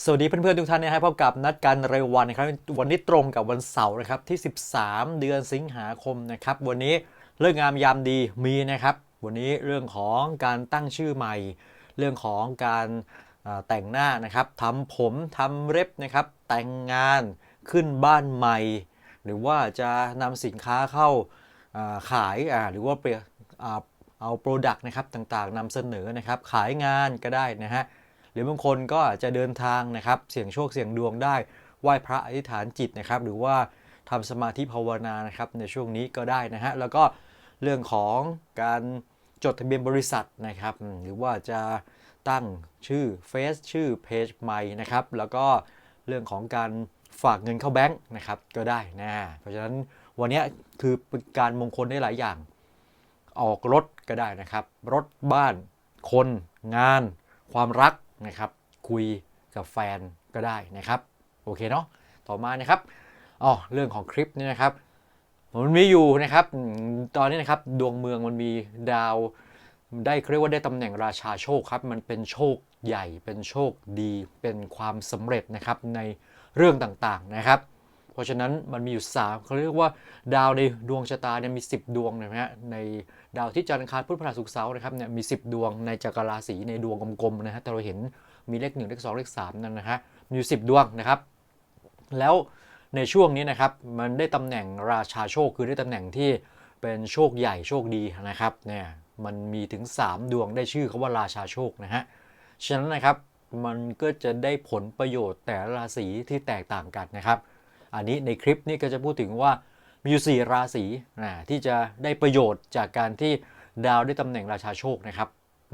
สวัสดีเพื่อนๆทุกท่านนะครับพบกับนัดกันรายวันนะครับ วันนี้ตรงกับวันเสาร์นะครับที่ 13 เดือนสิงหาคมนะครับ วันนี้เรื่องงามยามดีมีนะครับ วันนี้เรื่องของการตั้งชื่อใหม่ เรื่องของการแต่งหน้านะครับทำผมทำเล็บนะครับ แต่งงานขึ้นบ้านใหม่ หรือว่าจะนำสินค้าเข้าขายหรือว่าเปรียอ่าเอาโปรดักต์นะครับต่างๆนำเสนอนะครับ ขายงานก็ได้นะฮะ หรือบางคนก็อาจจะเดินทางนะครับ เสี่ยงโชคเสี่ยงดวงได้ ไหว้พระอธิษฐานจิตนะครับ หรือว่าทำสมาธิภาวนานะครับในช่วงนี้ก็ได้นะฮะ แล้วก็เรื่องของการจดทะเบียนบริษัทนะครับ หรือว่าจะตั้งชื่อเฟซชื่อเพจใหม่นะครับ แล้วก็เรื่องของการฝากเงินเข้าแบงค์นะครับก็ได้นะ เพราะฉะนั้นวันนี้คือการมงคลได้หลายอย่าง ออกรถก็ได้นะครับ รถบ้าน คน งาน ความรัก นะครับ คุยกับแฟนก็ได้นะครับ โอเคเนาะต่อมานะครับอ๋อเรื่องของคลิปนี่นะครับมันมีอยู่นะครับ ตอนนี้นะครับดวงเมืองมันมีดาวได้เขาเรียกว่าได้ตำแหน่งราชาโชคครับ มันเป็นโชคใหญ่เป็นโชคดี เป็นความสำเร็จนะครับในเรื่องต่างๆนะครับ เพราะฉะนั้นมันมีอยู่3เขาเรียกว่าดาวในดวงชะตาเนี่ยมี 10 ดวงนะฮะใน ดาวที่จันทร์อังคารพุธพฤหัสศุกร์เสาร์นะครับเนี่ยมี 10 ดวงในจักรราศีในดวงกลมๆนะฮะแต่เราเห็นมีเลข1เลข2เลข3นั่นนะฮะมีอยู่10 ดวงนะครับ แล้วในช่วงนี้นะครับมันได้ตำแหน่งราชาโชคคือได้ตำแหน่งที่เป็นโชคใหญ่โชคดีนะครับเนี่ยมันมีถึง 3 ดวงได้ชื่อเขาว่าราชาโชคนะฮะฉะนั้นนะครับมันก็จะได้ผลประโยชน์แต่ละราศีที่แตกต่างกันนะครับ อันนี้ในคลิปนี้ก็จะพูดถึงว่า มีอยู่ 4 ราศีนะที่จะได้ประโยชน์จากการที่ดาวได้ตำแหน่งราชาโชคนะครับ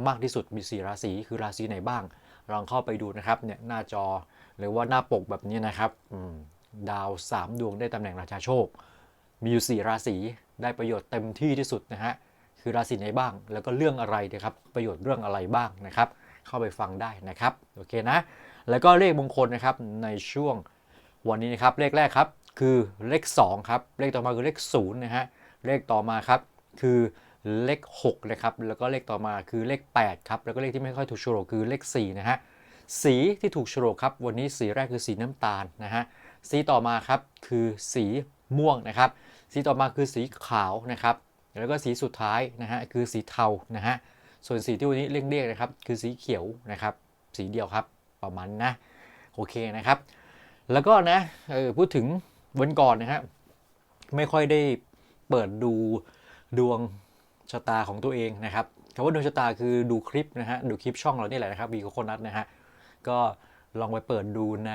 มากที่สุดมี 4 ราศีคือราศีไหนบ้าง ลองเข้าไปดูนะครับเนี่ยหน้าจอหรือว่าหน้าปกแบบนี้นะครับดาว 3 ดวงได้ตำแหน่งราชาโชค มีอยู่ 4 ราศีได้ประโยชน์เต็มที่ที่สุดนะฮะคือราศีไหนบ้าง แล้วก็เรื่องอะไรนะครับประโยชน์เรื่องอะไรบ้างนะครับ เข้าไปฟังได้นะครับโอเคนะ แล้วก็เลขมงคลนะครับในช่วงวันนี้นะครับเลขแรกครับ คือเลข 2 ครับ เลขต่อมาคือเลข0นะฮะ เลขต่อมาครับคือเลข6นะครับ แล้วก็เลขต่อมาคือเลข8ครับ แล้วก็เลขที่ไม่ค่อยถูกโฉลกคือเลข4นะฮะ สีที่ถูกโฉลกครับ วันนี้สีแรกคือสีน้ำตาลนะฮะ สีต่อมาครับคือสีม่วงนะครับ สีต่อมาคือสีขาวนะครับ แล้วก็สีสุดท้ายนะฮะคือสีเทานะฮะ ส่วนสีที่วันนี้เรียกๆนะครับคือสีเขียวนะครับ สีเดียวครับประมาณนะ โอเคนะครับ แล้วก็นะออพูดถึง วันก่อนนะฮะไม่ค่อยได้เปิดดูดวงชะตาของตัวเองนะครับคำว่าดวงชะตาคือดูคลิปนะฮะดูคลิปช่องเรานี่แหละนะครับวีโคนัทนะฮะก็ลองไปเปิดดูใน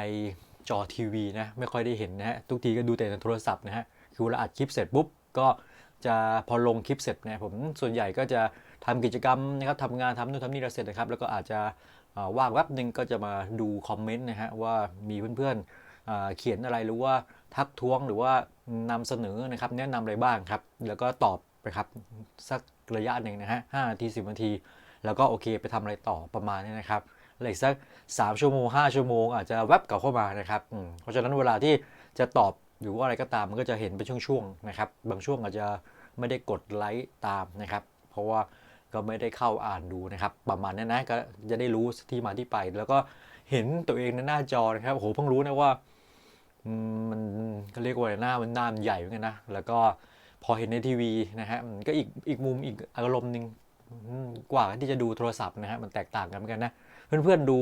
จอทีวีนะไม่ค่อยได้เห็นนะฮะทุกทีก็ดูแต่ในโทรศัพท์นะฮะคือเวลาอัดคลิปเสร็จปุ๊บก็จะพอลงคลิปเสร็จนี่ยผมส่วนใหญ่ก็จะทำกิจกรรมนะครับทำงานทำนู่นทำนี่แล้วเสร็จนะครับ แล้วก็อาจจะว่างแวบหนึ่งก็จะมาดูคอมเมนต์นะฮะว่ามีเพื่อนๆเขียนอะไรหรือว่า ทักท้วงหรือว่านำเสนอนะครับ แนะนำอะไรบ้างครับ แล้วก็ตอบไปครับสักระยะหนึ่งนะฮะห้านาทีสิบนาที แล้วก็โอเคไปทำอะไรต่อประมาณนี้นะครับเหลืออกสัก 3 ชั่วโมง 5 ชั่วโมง อาจจะแวบกลับเข้ามานะครับเพราะฉะนั้นเวลาที่จะตอบหรือว่าอะไรก็ตามมันก็จะเห็นเป็นช่วงๆนะครับ บางช่วงอาจจะไม่ได้กดไลค์ตามนะครับ เพราะว่าก็ไม่ได้เข้าอ่านดูนะครับ ประมาณนั้นนะก็จะได้รู้ที่มาที่ไป แล้วก็เห็นตัวเองในหน้าจอนะครับโอ้โหเพิ่งรู้นะว่า มันเขาเรียกว่าหน้ามันหน้ามันใหญ่เหมือนกันนะ แล้วก็พอเห็นในทีวีนะฮะมันก็อีกอีกมุมอีกอารมณ์หนึ่งกว่าที่จะดูโทรศัพท์นะฮะมันแตกต่างกันเหมือนกันนะ เพื่อนๆดู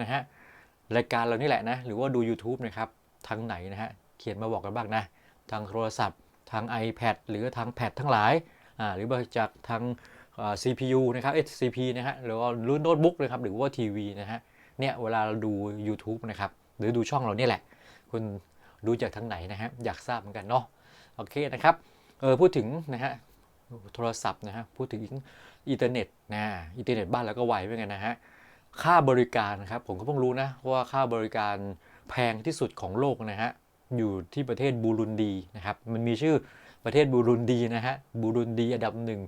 นะฮะรายการเรานี่แหละนะ หรือว่าดู YouTube นะครับทางไหนนะฮะเขียนมาบอกกันบ้างนะ ทางโทรศัพท์ ทาง iPad หรือทางแพดทั้งหลายอ่าหรือมาจากทางอ่ CPU นะครับ SCP นะฮะหรือว่ารุ่นโน้ตบุ๊กนะครับหรือว่าทีวีนะฮะเนี่ยเวลาเราดู YouTube นะครับหรือดูช่องเราเนี่ยแหละ คุณดูจากทางไหนนะฮะอยากทราบเหมือนกันเนาะโอเคนะครับเออพูดถึงนะฮะโทรศัพท์นะฮะพูดถึงอินเทอร์เน็ตนะอินเทอร์เน็ตบ้านเราก็ไวเหมือนกันนะฮะค่าบริการนะครับผมก็เพิ่งรู้นะว่าค่าบริการแพงที่สุดของโลกนะฮะอยู่ที่ประเทศบูรุนดีนะครับมันมีชื่อประเทศบูรุนดีนะฮะบูรุนดีอันดับหนึ่ง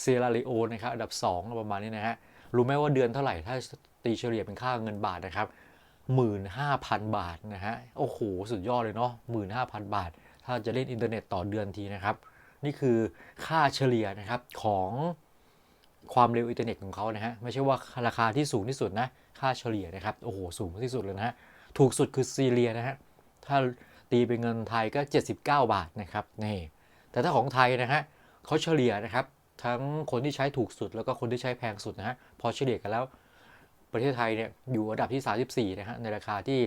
เซราเลโอนะครับอันดับสองประมาณนี้นะฮะรู้ไหมว่าเดือนเท่าไหร่ถ้าตีเฉลี่ยเป็นค่าเงินบาทนะครับ 15,000 บาทนะฮะ โอ้โห สุดยอดเลยเนาะ15,000 บาท ถ้าจะเล่นอินเทอร์เน็ตต่อเดือนทีนะครับ นี่คือค่าเฉลี่ยนะครับของความเร็วอินเทอร์เน็ตของเขานะฮะ ไม่ใช่ว่าราคาที่สูงที่สุดนะ ค่าเฉลี่ยนะครับ โอ้โห สูงที่สุดเลยนะฮะ ถูกสุดคือซีเรียนะฮะ ถ้าตีเป็นเงินไทยก็ 79 บาทนะครับ นี่ แต่ถ้าของไทยนะฮะเขาเฉลี่ยนะครับ ทั้งคนที่ใช้ถูกสุดแล้วก็คนที่ใช้แพงสุดนะฮะ พอเฉลี่ยกันแล้ว ประเทศไทยเนี่ยอยู่อันดับที่ 34 นะฮะในราคาที่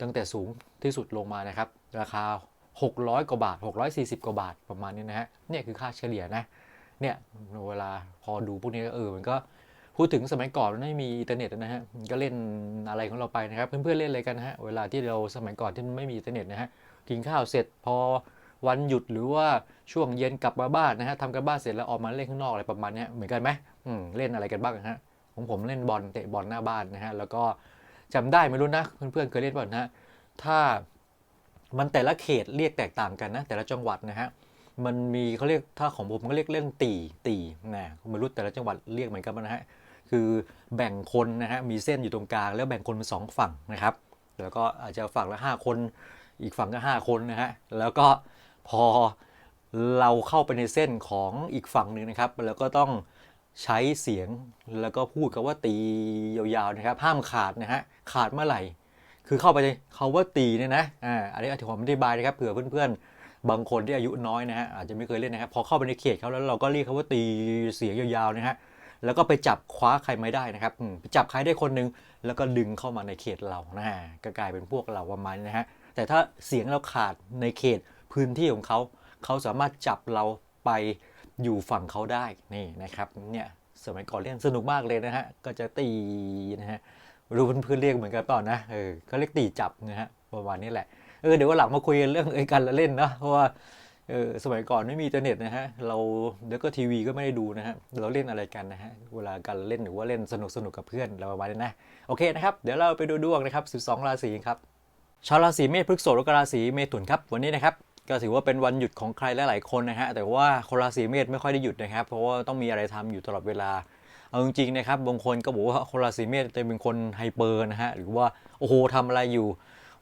ตั้งแต่สูงที่สุดลงมานะครับ ราคา 600 กว่าบาท 640 กว่าบาทประมาณนี้นะฮะเนี่ยคือค่าเฉลี่ยนะเนี่ยเวลาพอดูพวกนี้เออมันก็พูดถึงสมัยก่อนไม่มีอินเทอร์เน็ตนะฮะก็เล่นอะไรของเราไปนะครับ เพื่อนๆเล่นอะไรกันฮะเวลาที่เราสมัยก่อนที่มันไม่มีอินเทอร์เน็ตนะฮะกินข้าวเสร็จพอวันหยุดหรือว่าช่วงเย็นกลับมาบ้านนะฮะทำกันบ้านเสร็จแล้วออกมาเล่นข้างนอกอะไรประมาณนี้เหมือนกันไหมอืมเล่นอะไรกันบ้างฮะ ของผมเล่นบอลเตะบอลหน้าบ้านนะฮะแล้วก็จำได้ไม่รู้นะเพื่อนๆเคยเล่นบอลนะถ้ามันแต่ละเขตเรียกแตกต่างกันนะแต่ละจังหวัดนะฮะมันมีเขาเรียกถ้าของผมก็เรียกเล่นตีตีนะไม่รู้แต่ละจังหวัดเรียกเหมือนกันนะฮะคือแบ่งคนนะฮะมีเส้นอยู่ตรงกลางแล้วแบ่งคนเป็นสองฝั่งนะครับ แล้วก็อาจจะฝั่งละห้าคน อีกฝั่งก็ห้าคนนะฮะแล้วก็พอเราเข้าไปในเส้นของอีกฝั่งหนึ่งนะครับ แล้วก็ต้อง ใช้เสียงแล้วก็พูดกับว่าตียาวๆนะครับห้ามขาดนะฮะขาดเมื่อไหร่ คือเข้าไปในเขาว่าตีเนี่ยนะอ่าอันนี้อธิผมอธิบายนะครับเผื่อเพื่อนๆ บางคนที่อายุน้อยนะฮะอาจจะไม่เคยเล่นนะครับพอเข้าไปในเขตเขาแล้วเราก็เรียกเขาว่าตีเสียงยาวๆนะฮะแล้วก็ไปจับคว้าใครไม่ได้นะครับไปจับใครได้คนหนึงแล้วก็ดึงเข้ามาในเขตเรานะฮะก็กลายเป็นพวกเราประมาณนี้นะฮะแต่ถ้าเสียงเราขาดในเขตพื้นที่ของเขาเขาสามารถจับเราไป อยู่ฝั่งเขาได้นี่นะครับเนี่ยสมัยก่อนเล่นสนุกมากเลยนะฮะก็จะตีนะฮะรู้เพื่อนๆเรียกเหมือนกันเปล่านะเออเขาเรียกตีจับนะฮะประมาณนี้แหละเออเดี๋ยววันหลังมาคุยกันเรื่องไอ้การละเล่นนะเพราะว่าเออสมัยก่อนไม่มีอินเทอร์เน็ตนะฮะเราเดี๋ยวก็ทีวีก็ไม่ได้ดูนะฮะเราเล่นอะไรกันนะฮะเวลาการละเล่นหรือว่าเล่นสนุกสนุกกับเพื่อนเราประมาณนี้นะโอเคนะครับเดี๋ยวเราไปดูดวงนะครับ 12 ราศีครับชาวราศีเมษพฤษภและก็ราศีเมถุนครับวันนี้นะครับ ก็ถือว่าเป็นวันหยุดของใครหลายๆคนนะฮะแต่ว่าคนราศีเมษไม่ค่อยได้หยุดนะครับ เพราะว่าต้องมีอะไรทำอยู่ตลอดเวลาเอาจริงๆนะครับบางคนก็บอกว่าคนราศีเมษจะเป็นคนไฮเปอร์นะฮะหรือว่าโอ้โหทำอะไรอยู่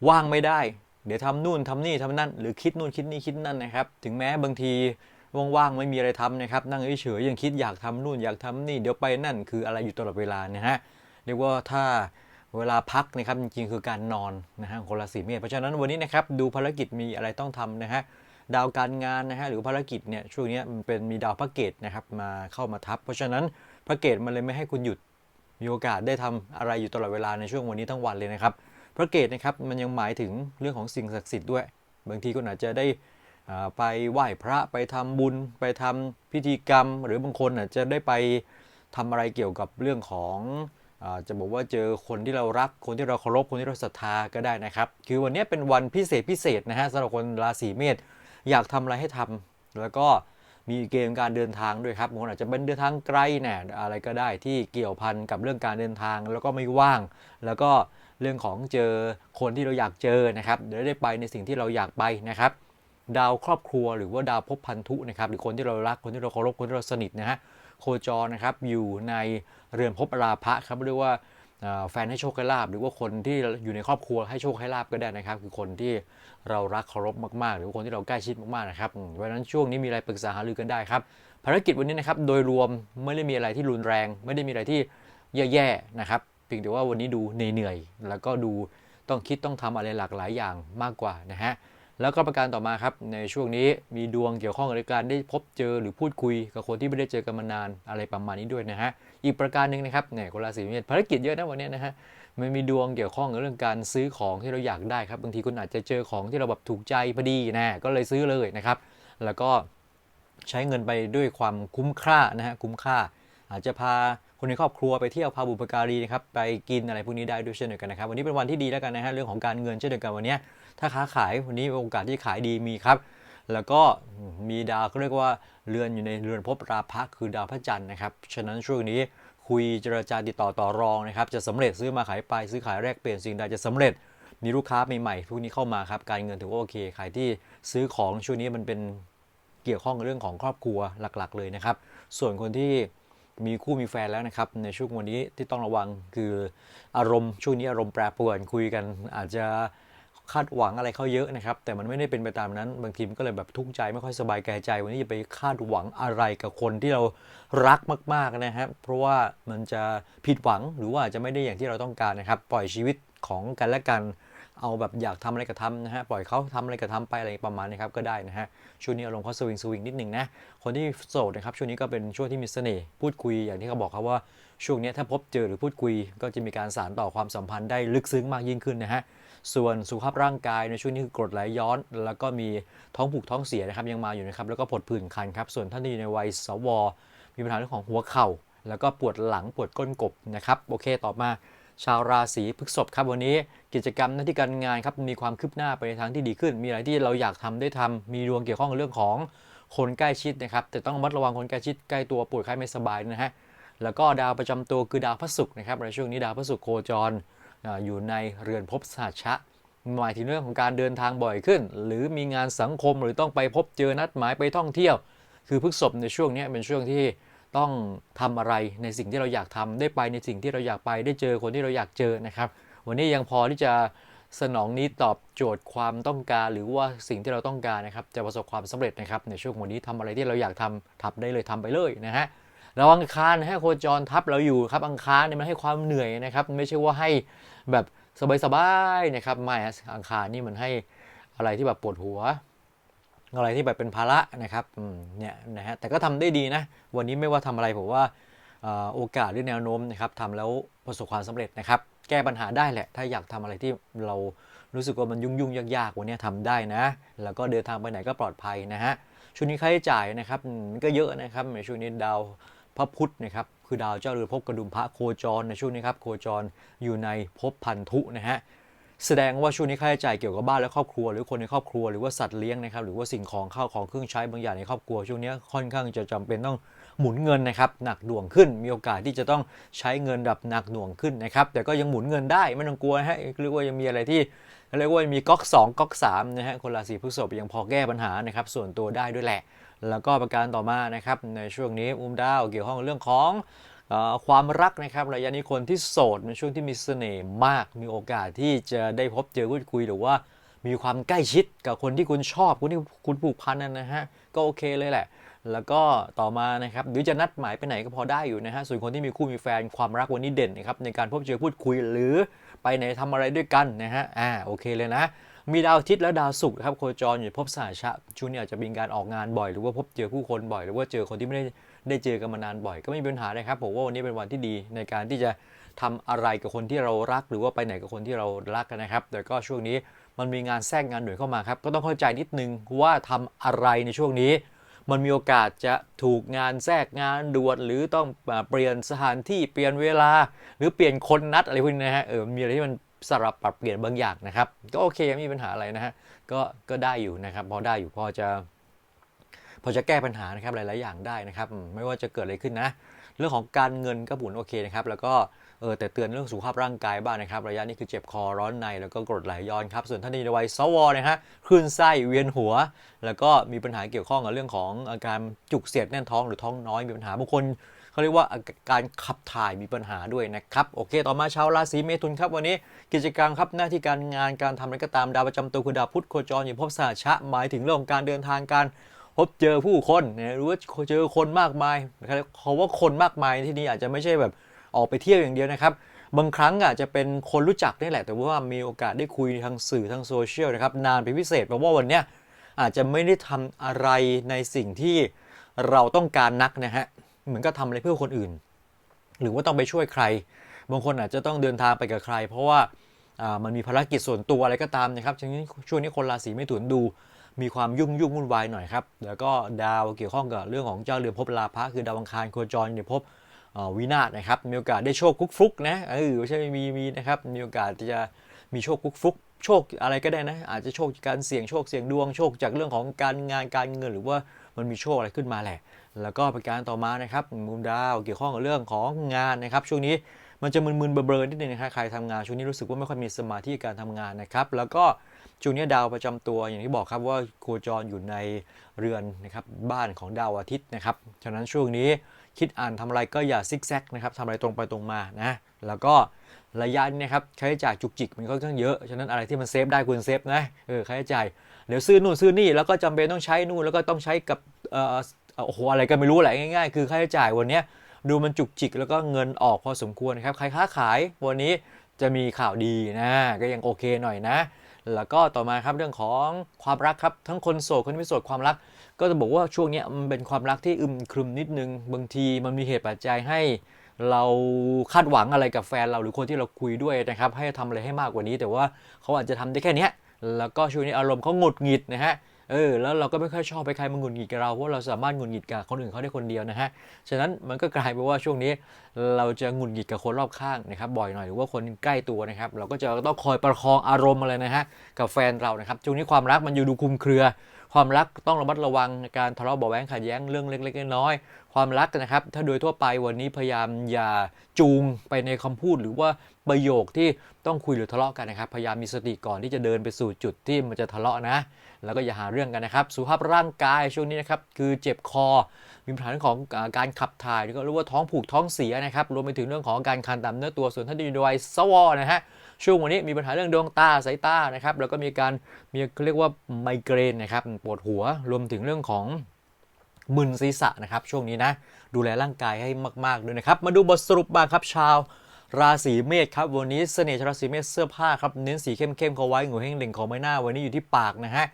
ว่างไม่ได้ เดี๋ยวทำนู่นทำนี่ทำนั่น หรือคิดนู่นคิดนี่คิดนั่นนะครับ ถึงแม้บางทีว่างๆไม่มีอะไรทำนะครับนั่งเฉยๆยังคิดอยากทำนู่นอยากทำนี่ เดี๋ยวไปนั่นคืออะไรอยู่ตลอดเวลานะฮะเรียกว่าถ้า เวลาพักนะครับจริงๆ คือการนอนนะฮะคนราศีเมษเพราะฉะนั้นวันนี้นะครับดูภารกิจมีอะไรต้องทำนะฮะดาวการงานนะฮะหรือภารกิจเนี่ยช่วงนี้มันเป็นมีดาวพระเกตนะครับมาเข้ามาทับ เพราะฉะนั้นพระเกตมันเลยไม่ให้คุณหยุดมีโอกาสได้ทำอะไรอยู่ตลอดเวลาในช่วงวันนี้ทั้งวันเลยนะครับพระเกตนะครับมันยังหมายถึงเรื่องของสิ่งศักดิ์สิทธิ์ด้วย บางทีก็อาจจะได้อ่าไปไหว้พระไปทำบุญ ไปทำพิธีกรรม หรือบางคนอาจจะได้ไปทำอะไรเกี่ยวกับเรื่องของ จะบอกว่าเจอคนที่เรารักคนที่เราเคารพคนที่เราศรัทธาก็ได้นะครับ คือวันนี้เป็นวันพิเศษพิเศษนะฮะสำหรับคนราศีเมษอยากทำอะไรให้ทำแล้วก็มีเกณฑ์การเดินทางด้วยครับบางคนอาจจะเป็นเดินทางไกลเนี่ยอะไรก็ได้ที่เกี่ยวพันกับเรื่องการเดินทางแล้วก็ไม่ว่าง แล้วก็เรื่องของเจอคนที่เราอยากเจอนะครับเดี๋ยวได้ไปในสิ่งที่เราอยากไปนะครับ ดาวครอบครัวหรือว่าดาวภพพันธุนะครับหรือคนที่เรารักคนที่เราเคารพคนที่เราสนิทนะฮะ คจรนะครับอยู่ในเรือนภพราพะครับเรียกว่าแฟนให้โชคให้ลาบหรือว่าคนที่อยู่ในครอบครัวให้โชคให้ลาบก็ได้นะครับ คือคนที่เรารักเคารพมากๆ หรือคนที่เราใกล้ชิดมากๆนะครับเพราะนั้นช่วงนี้มีอะไรปรึกษาหารือกันได้ครับ ภารกิจวันนี้นะครับโดยรวมไม่ได้มีอะไรที่รุนแรง ไม่ได้มีอะไรที่แย่ๆนะครับเพียงแต่ว่าวันนี้ดูเหนื่อยๆแล้วก็ดูต้องคิดต้องทำอะไรหลากหลายอย่างมากกว่านะฮะ แล้วก็ประการต่อมาครับในช่วงนี้มีดวงเกี่ยวข้องกับการได้พบเจอหรือพูดคุยกับคนที่ไม่ได้เจอกันมานานอะไรประมาณนี้ด้วยนะฮะอีกประการหนึ่งนะครับเนี่ยคนราศีเมษภารกิจเยอะนะวันนี้นะฮะมันมีดวงเกี่ยวข้องกับเรื่องการซื้อของที่เราอยากได้ครับบางทีคุณอาจจะเจอของที่เราแบบถูกใจพอดีนะก็เลยซื้อเลยนะครับ แล้วก็ใช้เงินไปด้วยความคุ้มค่านะฮะคุ้มค่า อาจจะพาคนในครอบครัวไปเที่ยวพาบุปการีนะครับไปกินอะไรพวกนี้ได้ด้วยเช่นเดียวกันนะครับ วันนี้เป็นวันที่ดีแล้วกันนะฮะเรื่องของการเงินเช่นเดียวกันวันนี้ ถ้าค้าขายวันนี้โอกาสที่ขายดีมีครับ แล้วก็มีดาวเขาเรียกว่าเรือนอยู่ในเรือนภพราพะคือดาวพระจันทร์นะครับ ฉะนั้นช่วงนี้คุยเจรจาติดต่อต่อรองนะครับ จะสำเร็จซื้อมาขายไปซื้อขายแลกเปลี่ยนสิ่งใดจะสำเร็จมีลูกค้าใหม่ๆพวกนี้เข้ามาครับ การเงินถือว่าโอเคขายที่ซื้อของช่วงนี้มันเป็นเกี่ยวข้องกับเรื่องของครอบครัวหลักๆ เลยนะครับ ส่วนคนที่มีคู่มีแฟนแล้วนะครับ ในช่วงวันนี้ที่ต้องระวังคืออารมณ์ช่วงนี้อารมณ์แปรปรวนคุยกันอาจจะ คาดหวังอะไรเขาเยอะนะครับ แต่มันไม่ได้เป็นไปตามนั้น บางทีมันก็เลยแบบทุกข์ใจไม่ค่อยสบายกายใจ วันนี้จะไปคาดหวังอะไรกับคนที่เรารักมากๆนะครับ เพราะว่ามันจะผิดหวังหรือว่าจะไม่ได้อย่างที่เราต้องการนะครับ ปล่อยชีวิตของกันและกันเอาแบบอยากทำอะไรก็ทำนะฮะปล่อยเขาทำอะไรก็ทำไปอะไรประมาณนี้ครับก็ได้นะฮะช่วงนี้อารมณ์เขาสวิงสวิงนิดหนึ่งนะคนที่โสดนะครับช่วงนี้ก็เป็นช่วงที่มีเสน่ห์พูดคุยอย่างที่เขาบอกครับว่าช่วงนี้ถ้าพบเจอหรือพูดคุย ก็จะมีการสานต่อความสัมพันธ์ได้ลึกซึ้งมากยิ่งขึ้นนะฮะ ส่วนสุขภาพร่างกายในช่วงนี้คือกรดไหลย้อน แล้วก็มีท้องผูกท้องเสียนะครับยังมาอยู่นะครับแล้วก็ผดผื่นคันครับส่วนท่านที่อยู่ในวัยสว มีปัญหาเรื่องของหัวเข่า แล้วก็ปวดหลังปวดก้นกบนะครับโอเคต่อมาชาวราศีพฤษภครับวันนี้กิจกรรมหน้าที่การงานครับมีความคืบหน้าไปในทางที่ดีขึ้น มีอะไรที่เราอยากทำได้ทำมีดวงเกี่ยวข้องกับเรื่องของคนใกล้ชิดนะครับแต่ต้องระมัดระวังคนใกล้ชิดใกล้ตัวป่วยไข้ไม่สบายนะฮะแล้วก็ดาวประจำตัวคือดาวพระศุกร์นะครับในช่วงนี้ดาวพระศุกร์โคจร อยู่ในเรือนภพสหชะหมายถึงเรื่องของการเดินทางบ่อยขึ้น หรือมีงานสังคมหรือต้องไปพบเจอนัดหมายไปท่องเที่ยว คือพฤกษภในช่วงนี้เป็นช่วงที่ต้องทำอะไรในสิ่งที่เราอยากทำได้ไปในสิ่งที่เราอยากไปได้เจอคนที่เราอยากเจอนะครับ วันนี้ยังพอที่จะสนองนี้ตอบโจทย์ความต้องการหรือว่าสิ่งที่เราต้องการนะครับ จะประสบความสำเร็จนะครับ ในช่วงวันนี้ทำอะไรที่เราอยากทำทำได้เลยทำไปเลยนะฮะ แล้วอังคารนะฮะโคจรทับเราอยู่ครับอังคารเนี่ยมันให้ความเหนื่อยนะครับไม่ใช่ว่าให้แบบสบายๆนะครับไม่อังคารนี่มันให้อะไรที่แบบปวดหัว อะไรที่แบบเป็นภาระนะครับเนี่ยนะฮะแต่ก็ทำได้ดีนะ วันนี้ไม่ว่าทำอะไรผมว่าโอกาสหรือแนวโน้มนะครับทำแล้วประสบความสำเร็จนะครับ แก้ปัญหาได้แหละ ถ้าอยากทำอะไรที่เรารู้สึกว่ามันยุ่งยุ่งยากๆ วันนี้ทำได้นะ แล้วก็เดินทางไปไหนก็ปลอดภัยนะฮะช่วงนี้ค่าใช้จ่ายนะครับมมันก็เยอะนะครับในช่วงนี้ดาว พระพุธนะครับคือดาวเจ้าเรือภพกระดุมพระโคจรในช่วงนี้ครับโคจรอยู่ในภพพันธุนะฮะแสดงว่าช่วงนี้ค่าใช้จ่ายเกี่ยวกับบ้านและครอบครัว หรือคนในครอบครัวหรือว่าสัตว์เลี้ยงนะครับหรือว่าสิ่งของข้าวของเครื่องใช้บางอย่างในครอบครัว ช่วงนี้ค่อนข้างจะจำเป็นต้องหมุนเงินนะครับหนักหน่วงขึ้น มีโอกาสที่จะต้องใช้เงินแบบหนักหน่วงขึ้นนะครับแต่ก็ยังหมุนเงินได้ไม่ต้องกลัวฮะเรียกว่ายังมีอะไรที่เรียกว่ามีก๊อก2ก๊อก3นะฮะคนราศีพฤษภยังพอแก้ปัญหานะครับส่วนตัวได้ด้วยแหละ แล้วก็ประการต่อมานะครับในช่วงนี้อุ้มดาวเกี่ยวข้องเรื่องของอความรักนะครับระยะนี้คนที่โสดในช่วงที่มีเสน่ห์มากมีโอกาสที่จะได้พบเจอพูดคุยหรือว่ามีความใกล้ชิดกับคนที่คุณชอบคนที่คุณผูกพันนั่นนะฮะก็โอเคเลยแหละ แล้วก็ต่อมานะครับหรือจะนัดหมายไปไหนก็พอได้อยู่นะฮะส่วนคนที่มีคู่มีแฟนความรักวันนี้เด่นนะครับในการพบเจอพูดคุยหรือไปไหนทำอะไรด้วยกันนะฮะอ่าโอเคเลยนะ มีดาวอาทิตย์และดาวศุกร์ครับโคจรอยู่พบสหชะช่วงนี้อาจจะมีการออกงานบ่อย หรือว่าพบเจอผู้คนบ่อย หรือว่าเจอคนที่ไม่ได้ได้เจอกันมานานบ่อย ก็ไม่มีปัญหานะครับผมว่าวันนี้เป็นวันที่ดีในการที่จะทำอะไรกับคนที่เรารัก หรือว่าไปไหนกับคนที่เรารักกันนะครับ แต่ก็ช่วงนี้มันมีงานแทรกงานหน่วยเข้ามาครับ ก็ต้องเข้าใจนิดนึงว่าทำอะไรในช่วงนี้ มันมีโอกาสจะถูกงานแทรกงานด่วนหรือต้องเปลี่ยนสถานที่เปลี่ยนเวลา หรือเปลี่ยนคนนัดอะไรพวกนี้นะฮะเออมีอะไรที่มัน สลับปรับเปลี่ยนบางอย่างนะครับ ก็โอเคไม่มีปัญหาอะไรนะฮะก็ก็ได้อยู่นะครับพอได้อยู่พอจะ พอจะแก้ปัญหานะครับหลาย ๆ อย่างได้นะครับ ไม่ว่าจะเกิดอะไรขึ้นนะ เรื่องของการเงินก็บุนโอเคนะครับแล้วก็เออแต่เตือนเรื่องสุขภาพร่างกายบ้างนะครับ ระยะนี้คือเจ็บคอร้อนในแล้วก็กรดไหลย้อนครับส่วนท่านที่ในวัยสวนะฮะคลื่นไส้เวียนหัว แล้วก็มีปัญหาเกี่ยวข้องกับเรื่องของอาการจุกเสียดแน่นท้องหรือท้องน้อยมีปัญหาบางคน เขาเรียกว่าการขับถ่ายมีปัญหาด้วยนะครับโอเค ต่อมาชาวราศีเมถุนครับวันนี้กิจกรรมครับหน้าที่การงานการทำอะไรก็ตามดาวประจำตัวคือดาวพุธโคจรอยู่ภพสหชะหมายถึงเรื่องของการเดินทางการพบเจอผู้คนนะหรือว่าเจอคนมากมายนะครับเขาว่าคนมากมายที่นี่อาจจะไม่ใช่แบบออกไปเที่ยวอย่างเดียวนะครับ บางครั้งอาจจะเป็นคนรู้จักนี่แหละ แต่ว่ามีโอกาสได้คุยทางสื่อทางโซเชียลนะครับ นานเป็นพิเศษเพราะว่าวันเนี้ยอาจจะไม่ได้ทำอะไรในสิ่งที่เราต้องการนักนะฮะ เหมือนก็ทำอะไรเพื่อคนอื่น หรือว่าต้องไปช่วยใคร บางคนอาจจะต้องเดินทางไปกับใคร เพราะว่ามันมีภารกิจส่วนตัวอะไรก็ตามนะครับช่วงนี้ช่วงนี้คนราศีไม่ถุนดู มีความยุ่งยุ่งวุ่นวายหน่อยครับ แล้วก็ดาวเกี่ยวข้องกับเรื่องของเจ้าเรือนภพลาภะคือดาวอังคารโคจรในพเอ่อวินาศนะครับ มีโอกาสได้โชคฟุกฟุกนะเออไม่ใช่มีมีนะครับ มีโอกาสจะมีโชคฟุกฟุก โชคอะไรก็ได้นะ อาจจะโชคจากการเสี่ยงโชคเสี่ยงดวง โชคจากเรื่องของการงานการเงิน หรือว่ามันมีโชคอะไรขึ้นมาแหละ แล้วก็ประการต่อมานะครับมุมดาวเกี่ยวข้องกับเรื่องของงานนะครับ ช่วงนี้มันจะมึนๆเบลอๆนิดนึงนะครับใครทำงานช่วงนี้รู้สึกว่าไม่ค่อยมีสมาธิการทำงานนะครับแล้วก็ช่วงนี้ดาวประจำตัวอย่างที่บอกครับว่าโคจรอยู่ในเรือนนะครับบ้านของดาวอาทิตย์นะครับฉะนั้นช่วงนี้คิดอ่านทำอะไรก็อย่าซิกแซกนะครับทำอะไรตรงไปตรงมานะแล้วก็ระยะนี้นะครับใช้จ่ายจุกจิกมันค่อนข้างเยอะฉะนั้นอะไรที่มันเซฟได้ควรเซฟนะเออค่าใช้จ่ายเดี๋ยวซื้อนู่นซื้อนี่แล้วก็จำเป็นต้องใช้นู่นแล้วก็ต้องใช้กับ โอ้โหอะไรก็ไม่รู้แหละง่ายๆ คือค่าใช้จ่ายวันนี้ดูมันจุกจิกแล้วก็เงินออกพอสมควรครับใครค้าขายวันนี้จะมีข่าวดีนะก็ยังโอเคหน่อยนะ แล้วก็ต่อมาครับเรื่องของความรักครับทั้งคนโสดคนไม่โสดความรัก ก็จะบอกว่าช่วงนี้มันเป็นความรักที่อึมครึมนิดนึงบางทีมันมีเหตุปัจจัยให้เราคาดหวังอะไรกับแฟนเราหรือคนที่เราคุยด้วยนะครับให้ทำอะไรให้มากกว่านี้ แต่ว่าเขาอาจจะทำได้แค่นี้แล้วก็ช่วงนี้อารมณ์เขาหงุดหงิดนะฮะ เออแล้วเราก็ไม่ค่อยชอบไปใครมาหงุดหงิดกับเราเพราะเราสามารถหงุดหงิดกับคนอื่นเขาได้คนเดียวนะฮะฉะนั้นมันก็กลายเป็นว่าช่วงนี้เราจะหงุดหงิดกับคนรอบข้างนะครับบ่อยหน่อยหรือว่าคนใกล้ตัวนะครับเราก็จะต้องคอยประคองอารมณ์อะไรนะฮะกับแฟนเรานะครับช่วงนี้ความรักมันอยู่ดูคุมเครือ ความรักต้องระมัดระวังการทะเลาะเบาะแว้งขัดแย้งเรื่องเล็กๆน้อยๆความรักนะครับ ถ้าโดยทั่วไปวันนี้พยายามอย่าจูงไปในคำพูดหรือว่าประโยคที่ต้องคุยหรือทะเลาะกันนะครับ พยายามมีสติก่อนที่จะเดินไปสู่จุดที่มันจะทะเลาะนะ แล้วก็อย่าหาเรื่องกันนะครับสุขภาพร่างกายช่วงนี้นะครับคือเจ็บคอมีปัญหาเรื่องของการขับถ่ายแล้วก็เรียกว่าท้องผูกท้องเสียนะครับรวมไปถึงเรื่องของการคันตามเนื้อตัวส่วนท่านที่อยู่ในวัยสวนะฮะช่วงวันนี้มีปัญหาเรื่องดวงตาสายตานะครับแล้วก็มีการมีเรียกว่าไมเกรนนะครับปวดหัวรวมถึงเรื่องของมึนศีรษะนะครับช่วงนี้นะดูแลร่างกายให้มากๆด้วยนะครับมาดูบทสรุปบ้างครับชาวราศีเมษครับวันนี้เสน่ห์ชาวราศีเมษเสื้อผ้าครับเน้นสีเข้มๆเขาไว้หัวเฮงเด่งของใบหน้าวันนี้อยู่ที่ปากนะฮะ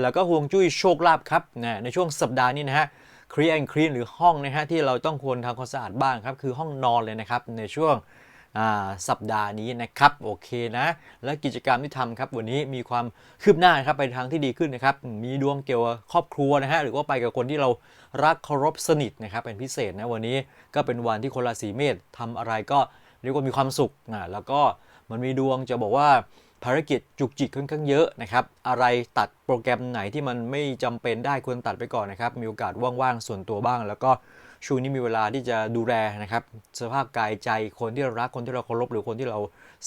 แล้วก็ห่วงจุ้ยโชคลาภครับนะในช่วงสัปดาห์นี้นะฮะคลีนคลีนหรือห้องนะฮะที่เราต้องควรทำความสะอาดบ้างครับคือห้องนอนเลยนะครับในช่วงสัปดาห์นี้นะครับโอเคนะ และกิจกรรมที่ทำครับวันนี้มีความคืบหน้านครับไปทางที่ดีขึ้นนะครับ มีดวงเกี่ยวกับครอบครัวนะฮะหรือว่าไปกับคนที่เรารักเคารพสนิทนะครับเป็นพิเศษนะวันนี้ก็เป็นวันที่คนราศีเมษทำอะไรก็เรียกว่ามีความสุขอ่าแล้วก็มันมีดวงจะบอกว่า ภารกิจจุกจิกค่อนข้างเยอะนะครับอะไรตัดโปรแกรมไหนที่มันไม่จำเป็นได้ควรตัดไปก่อนนะครับ มีโอกาสว่างๆ ส่วนตัวบ้าง แล้วก็ช่วงนี้มีเวลาที่จะดูแลนะครับสภาพกายใจคนที่เรารักคนที่เราเคารพหรือคนที่เรา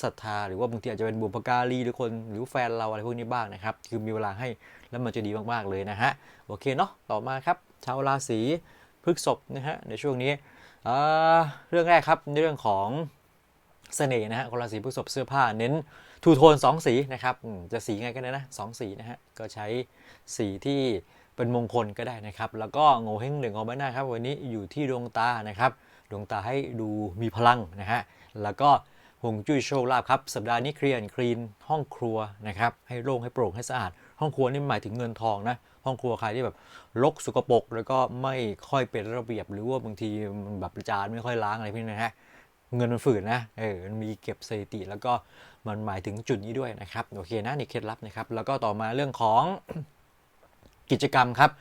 ศรัทธา หรือว่าบางทีอาจจะเป็นบุพการีหรือคนหรือแฟนเราอะไรพวกนี้บ้างนะครับ คือมีเวลาให้แล้วมันจะดีมากๆเลยนะฮะโอเคเนาะต่อมาครับชาวราศีพฤษภนะฮะในช่วงนี้เรื่องแรกครับในเรื่องของ เสน่ห์นะฮะคนราศีพฤษภเสื้อผ้าเน้นทูโทนสองสีนะครับจะสีไงก็ได้นะสองสีนะฮะก็ใช้สีที่เป็นมงคลก็ได้นะครับ แล้วก็โงเฮงหนึ่งของใบหน้าครับวันนี้อยู่ที่ดวงตานะครับ ดวงตาให้ดูมีพลังนะฮะแล้วก็หงจุ้ยโชคลาภครับสัปดาห์นี้เคลียร์คลีนห้องครัวนะครับให้โล่งให้โปร่งให้สะอาด ห้องครัวนี่หมายถึงเงินทองนะห้องครัวใครที่แบบรกสกปรกแล้วก็ไม่ค่อยเป็นระเบียบหรือว่าบางทีมันแบบจานไม่ค่อยล้างอะไรพวกนี้นะฮะ เงินมันฝืนนะ เออ มันมีเก็บสถิติ แล้วก็มันหมายถึงจุดนี้ด้วยนะครับ โอเคนะนี่เคล็ดลับนะครับ แล้วก็ต่อมาเรื่องของกิจกรรมครับ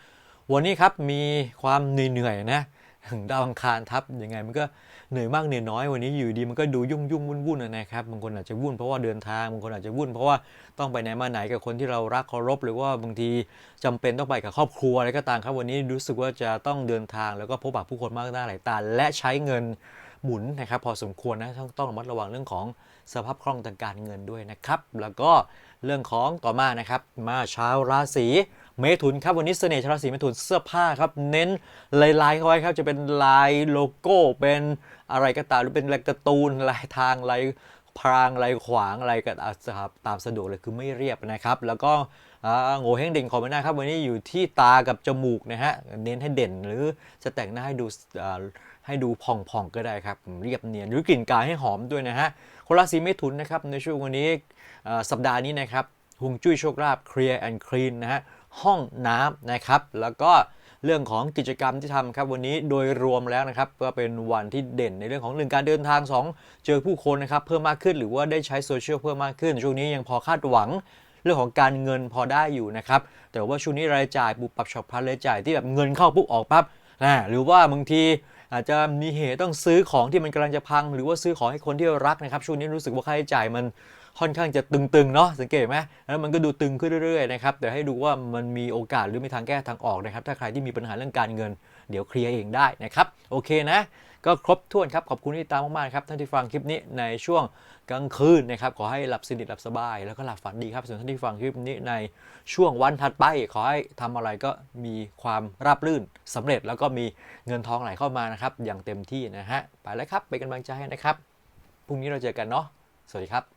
วันนี้ครับมีความเหนื่อยๆนะถึงดาวอังคารทับยังไงมันก็เหนื่อยมากเหนื่อยน้อยวันนี้อยู่ดีมันก็ดูยุ่งยุ่งวุ่นวุ่นๆนะครับบางคนอาจจะวุ่นเพราะว่าเดินทางบางคนอาจจะวุ่นเพราะว่าต้องไปไหนมาไหนกับคนที่เรารักเคารพหรือว่าบางทีจำเป็นต้องไปกับครอบครัวอะไรก็ตามครับวันนี้รู้สึกว่าจะต้องเดินทางแล้วก็พบปะผู้คนมากหน้าหลายตาและใช้เงิน หมุนนะครับพอสมควรนะต้องต้องระมัดระวังเรื่องของสภาพคล่องทางการเงินด้วยนะครับ แล้วก็เรื่องของต่อมานะครับ มาชาวราศีเมถุนครับวันนี้เสน่ห์ชาวราศีเมถุนเสื้อผ้าครับ เน้นลายลายๆเข้าไว้ครับจะเป็นลายโลโก้เป็นอะไรก็ตามหรือเป็นลายการ์ตูนลายทางลายพรางลายขวางอะไรก็ตามสะดวกเลยคือไม่เรียบนะครับ แล้วก็โง่เฮงเด่งของใบหน้าครับ วันนี้อยู่ที่ตากับจมูกนะฮะเน้นให้เด่นหรือจะแต่งหน้าให้ดู ให้ดูผ่องๆก็ได้ครับเรียบเนียนหรือกลิ่นกายให้หอมด้วยนะฮะคนราศีเมถุนนะครับในช่วงวันนี้สัปดาห์นี้นะครับฮวงจุ้ยโชคลาภเคลียร์แอนด์คลีนนะฮะห้องน้ำนะครับ แล้วก็เรื่องของกิจกรรมที่ทำครับวันนี้โดยรวมแล้วนะครับก็เป็นวันที่เด่นในเรื่องของหนึ่งการเดินทาง 2 เจอผู้คนนะครับเพิ่มมากขึ้นหรือว่าได้ใช้โซเชียลเพิ่มมากขึ้น ช่วงนี้ยังพอคาดหวังเรื่องของการเงินพอได้อยู่นะครับ แต่ว่าช่วงนี้รายจ่ายปุบปับฉับพลันรายจ่ายที่แบบเงินเข้าปุ๊บออกปั๊บนะหรือว่าบางที อาจจะมีเหตุต้องซื้อของที่มันกำลังจะพัง หรือว่าซื้อของให้คนที่รารักนะครับช่วงนี้รู้สึกว่าค่าใช้จ่ายมันค่อนข้างจะตึงๆเนาะสังเกตไหมแล้วมันก็ดูตึงขึ้นเรื่อยๆนะครับแต่ให้ดูว่ามันมีโอกาสหรือมีทางแก้ทางออกนะครับถ้าใครที่มีปัญหาเรื่องการเงิน เดี๋ยวเคลียร์เองได้นะครับโอเคนะ ก็ครบถ้วนครับ ขอบคุณที่ตามมากๆครับท่านที่ฟังคลิปนี้ในช่วงกลางคืนนะครับ ขอให้หลับสนิทหลับสบาย แล้วก็หลับฝันดีครับส่วนท่านที่ฟังคลิปนี้ในช่วงวันถัดไป ขอให้ทำอะไรก็มีความราบรื่นสำเร็จ แล้วก็มีเงินทองไหลเข้ามานะครับ อย่างเต็มที่นะฮะไปแล้วครับเป็นกำลังใจให้นะครับพรุ่งนี้เราเจอกันเนาะสวัสดีครับ